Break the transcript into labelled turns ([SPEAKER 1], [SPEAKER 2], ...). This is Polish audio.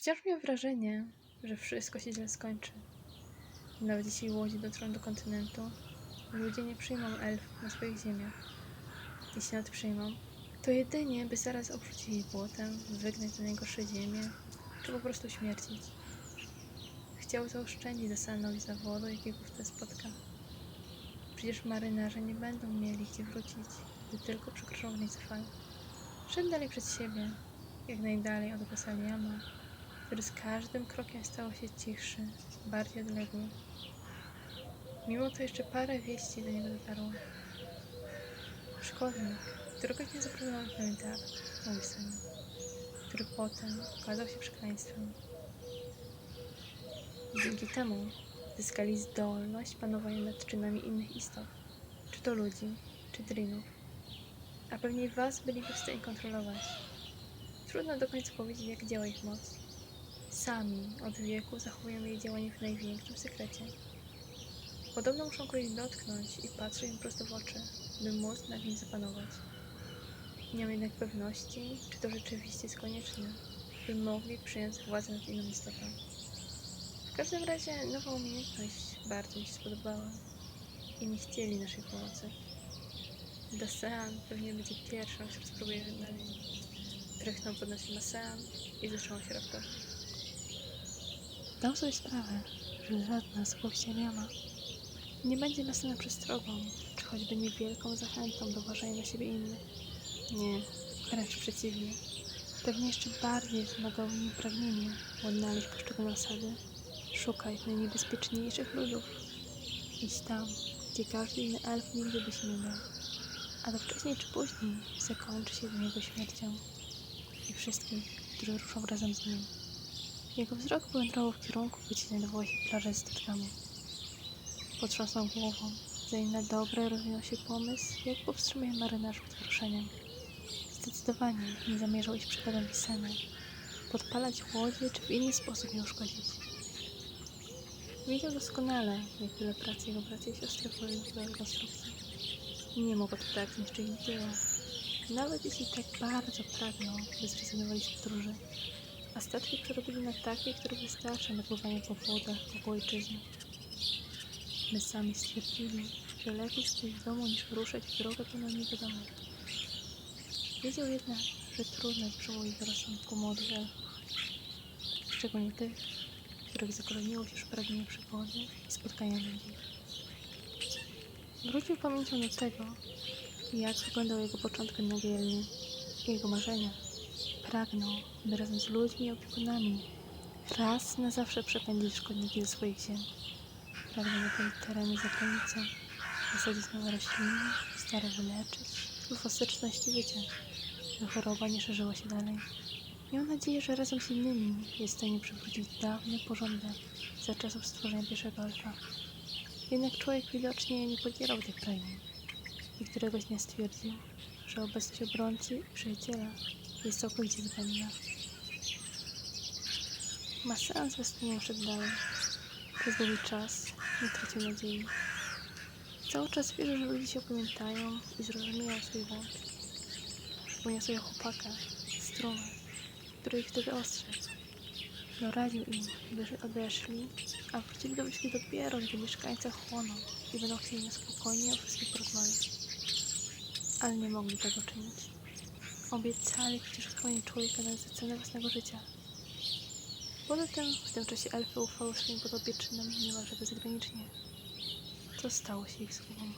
[SPEAKER 1] Wciąż miał wrażenie, że wszystko się źle skończy. Nawet jeśli łodzie dotrą do kontynentu, ludzie nie przyjmą elfów na swoich ziemiach. Jeśli nawet przyjmą, to jedynie by zaraz obrzucili błotem, wygnać na najgorsze ziemię, czy po prostu śmiercić. Chciał zaoszczędzić Desanowi zawodu, jakiego wtedy spotka. Przecież marynarze nie będą mieli gdzie wrócić, gdy tylko przekroczą granicę fal. Szedł dalej przed siebie, jak najdalej od Gosaliama, który z każdym krokiem stał się cichszy, bardziej odległy. Mimo to jeszcze parę wieści do niego dotarło. Szkodnik, którego nie zaproponował mówił sobie, który potem okazał się przekleństwem. Dzięki temu zyskali zdolność panowania nad czynami innych istot, czy to ludzi, czy drinów, a pewnie was byliby w stanie kontrolować. Trudno do końca powiedzieć, jak działa ich moc. Sami od wieku zachowują jej działanie w największym sekrecie. Podobno muszą kogoś dotknąć i patrzeć im prosto w oczy, by móc nad nim zapanować. Nie mam jednak pewności, czy to rzeczywiście jest konieczne, by mogli przyjąć władzę nad inną istotą. W każdym razie nowa umiejętność bardzo mi się spodobała i nie chcieli naszej pomocy. Dasean pewnie będzie pierwszą, która spróbuje dalej. Trefnął pod nosem Masean i zaczęło się raptować. Dał sobie sprawę, że żadna z powścianiama nie będzie Masena przestrogą, czy choćby niewielką zachętą do uważania na siebie innych. Nie, wręcz przeciwnie. Pewnie jeszcze bardziej wymagało nim pragnienie odnaleźć poszczególne osady, szukać najniebezpieczniejszych ludów. Iść tam, gdzie każdy inny elf nigdy by się nie dał. A to wcześniej czy później zakończy się niego śmiercią i wszystkich, którzy ruszą razem z nim. Jego wzrok wędrował w kierunku, znajdowały się plaże z statkami. Potrząsnął głową, zanim na dobre rozwinął się pomysł, jak powstrzymuje marynarzy przed ruszeniem. Zdecydowanie nie zamierzał iść przykładem Wiseny, podpalać łodzie czy w inny sposób nie uszkodzić. Wiedział doskonale, jak wiele pracy jego bracia i siostry włożyli do rekonstrukcji. Nie mógł zniszczyć ich dzieła. Nawet jeśli tak bardzo pragnął, by zrezygnowali z podróży. A statki przerobili na takie, które wystarczą do pływania po wodach wokół ojczyzny. My sami stwierdzili, że lepiej siedzieć w domu niż ruszać w drogę pełną niewiadomych. Wiedział jednak, że trudno jest przełożyć do rozsądku młodych elfów. Szczególnie tych, których zakoloniło się już pragnienie przygody i spotkania ludzi. Wrócił pamięcią do tego, jak wyglądał jego początek na Gielnie i jego marzenia. Pragnął, by razem z ludźmi i opiekunami raz na zawsze przepędzić szkodniki ze swoich ziem. Pragnął napełnić tereny za granicą, wysadzić nowe rośliny, stare wyleczyć lub ostateczności wyciąć, by choroba nie szerzyła się dalej. Miał nadzieję, że razem z innymi jest w stanie przywrócić dawny porządek za czasów stworzenia pierwszego elfa. Jednak człowiek widocznie nie podzierał tych pragnień i któregoś dnia stwierdził, że obecność obrońcy i przyjaciela jest całkowicie zbędna. Ma sens westchnieniem szedł dalej. Przez długi czas nie tracił nadziei. Cały czas wierzył, że ludzie się opamiętają i zrozumieją swój błąd. Przypomniał sobie chłopaka, strumę, który ich wtedy ostrzegł. Doradził im, by odeszli, a wrócili do wioski dopiero, gdy mieszkańcy chłoną i będą chcieli na spokojnie o wszystkim porozmawiać. Ale nie mogli tego czynić. Obiecali przecież chronić człowieka nawet za cenę własnego życia. Poza tym w tym czasie elfy ufały swoim podopiecznym niemalże bezgranicznie. Co stało się ich słowom?